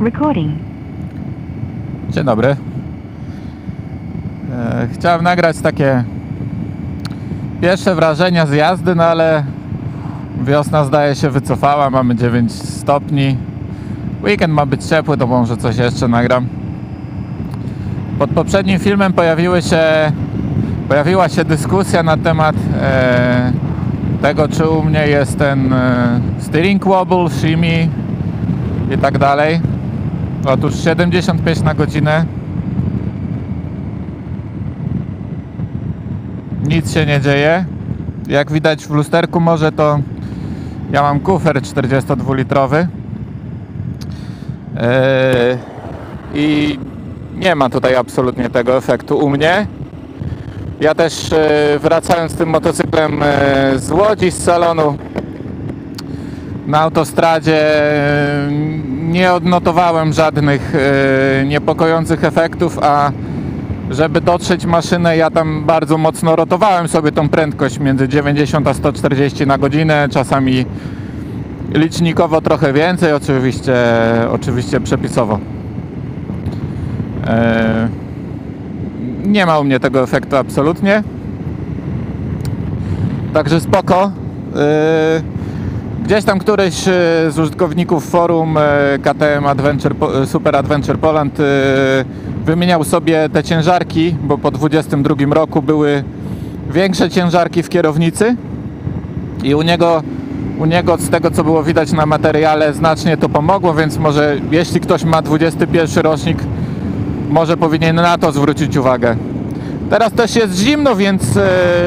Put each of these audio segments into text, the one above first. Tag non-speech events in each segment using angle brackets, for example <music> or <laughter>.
Recording. Dzień dobry. E, chciałem nagrać takie pierwsze wrażenia z jazdy, no ale wiosna zdaje się wycofała, mamy 9 stopni. Weekend ma być ciepły, to może coś jeszcze nagram. Pod poprzednim filmem pojawiły się, pojawiła się dyskusja na temat e, tego, czy u mnie jest ten e, steering wobble, shimmy i tak dalej. Otóż 75 na godzinę. Nic się nie dzieje. Jak widać w lusterku może to ja mam kufer 42-litrowy. Yy, I nie ma tutaj absolutnie tego efektu u mnie. Ja też yy, wracając tym motocyklem yy, z Łodzi, z salonu, na autostradzie e, nie odnotowałem żadnych e, niepokojących efektów, a żeby dotrzeć maszynę, ja tam bardzo mocno rotowałem sobie tą prędkość między 90 a 140 na godzinę, czasami licznikowo trochę więcej, oczywiście, oczywiście przepisowo. E, Nie ma u mnie tego efektu absolutnie. Także spoko. Gdzieś tam któryś e, z użytkowników forum e, KTM Adventure, e, Super Adventure Poland wymieniał sobie te ciężarki, bo po 22 roku były większe ciężarki w kierownicy i u niego, u niego z tego co było widać na materiale znacznie to pomogło, więc może jeśli ktoś ma 21 rocznik, może powinien na to zwrócić uwagę. Teraz też jest zimno, więc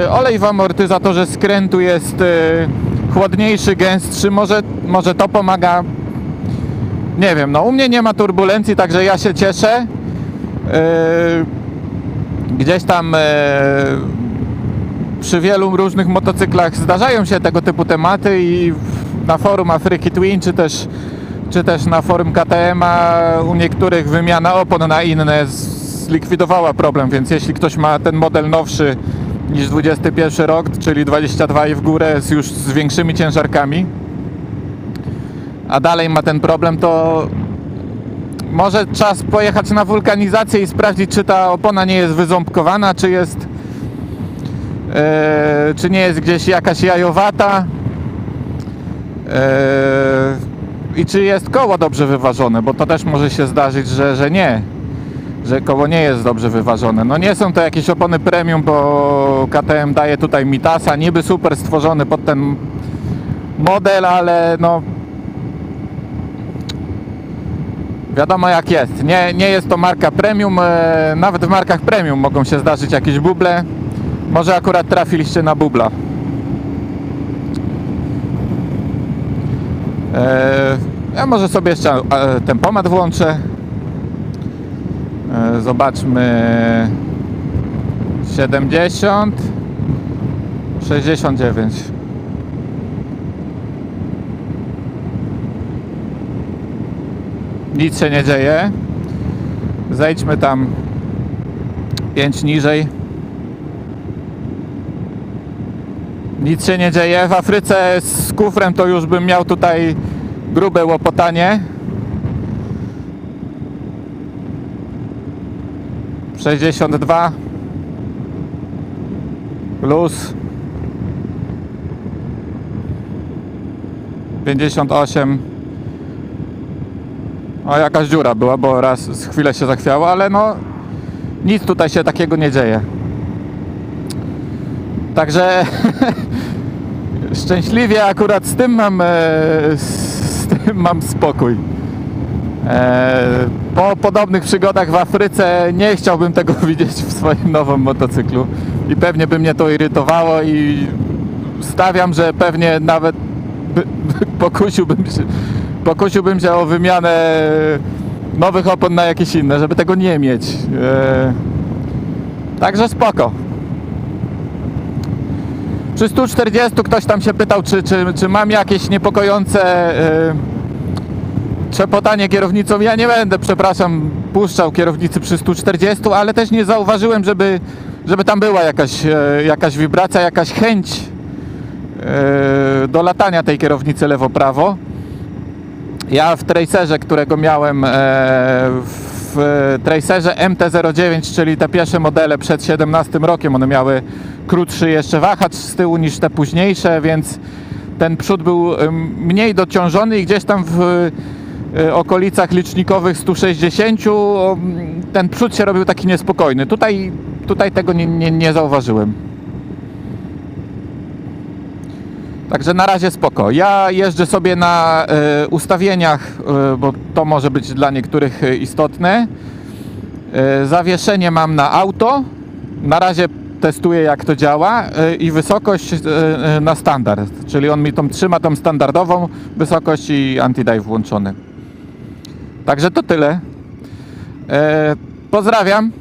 olej w amortyzatorze skrętu jest chłodniejszy, gęstszy. Może, może to pomaga. Nie wiem, no u mnie nie ma turbulencji, także ja się cieszę. E, gdzieś tam e, przy wielu różnych motocyklach zdarzają się tego typu tematy i na forum Afryki Twin, czy też, czy też na forum KTM-a u niektórych wymiana opon na inne zlikwidowała problem, więc jeśli ktoś ma ten model nowszy niż 21 rok, czyli 22 i w górę z już z większymi ciężarkami, a dalej ma ten problem, to może czas pojechać na wulkanizację i sprawdzić, czy ta opona nie jest wyząbkowana, czy jest e, czy nie jest gdzieś jakaś jajowata e, i czy jest koło dobrze wyważone, bo to też może się zdarzyć, że, że nie, że koło nie jest dobrze wyważone. No nie są to jakieś opony premium, bo KTM daje tutaj Mitasa, niby super stworzony pod ten model, ale no wiadomo jak jest. Nie, nie jest to marka premium, e, nawet w markach premium mogą się zdarzyć jakieś buble. Może akurat trafiliście na bubla. E, ja może sobie jeszcze e, tempomat włączę. Zobaczmy. 70 69 Nic się nie dzieje. Zejdźmy tam 5 niżej. Nic się nie dzieje. W Afryce z kufrem to już bym miał tutaj grube łopotanie. 62 plus 58 o jakaś dziura była, bo raz chwilę się zachwiało, ale no nic tutaj się takiego nie dzieje. Także <laughs> szczęśliwie akurat z tym mam e, z tym mam spokój. E, po podobnych przygodach w Afryce nie chciałbym tego <laughs> widzieć w swoim nowym motocyklu i pewnie by mnie to irytowało i stawiam, że pewnie nawet by, pokusiłbym się, pokusiłbym się o wymianę nowych opon na jakieś inne, żeby tego nie mieć. E, także spoko. Przy 140 ktoś tam się pytał, czy, czy, czy mam jakieś niepokojące e, trzepotanie kierownicą. Ja nie będę, przepraszam, puszczał kierownicy przy 140, ale też nie zauważyłem, żeby, żeby tam była jakaś, e, jakaś wibracja, jakaś chęć e, do latania tej kierownicy lewo-prawo. Ja w Tracerze, którego miałem e, w Tracerze MT-09, czyli te pierwsze modele przed 17 rokiem, one miały krótszy jeszcze wahacz z tyłu niż te późniejsze, więc ten przód był mniej dociążony i gdzieś tam w okolicach licznikowych 160 o, m, ten przód się robił taki niespokojny. Tutaj, tutaj tego nie, nie, nie zauważyłem. Także na razie spoko. Ja jeżdżę sobie na e, ustawieniach, e, bo to może być dla niektórych e, istotne. E, zawieszenie mam na auto. Na razie testuję jak to działa e, i wysokość e, e, na standard, czyli on mi tą trzyma tą standardową wysokość i anti-dive włączony. Także to tyle. E, pozdrawiam.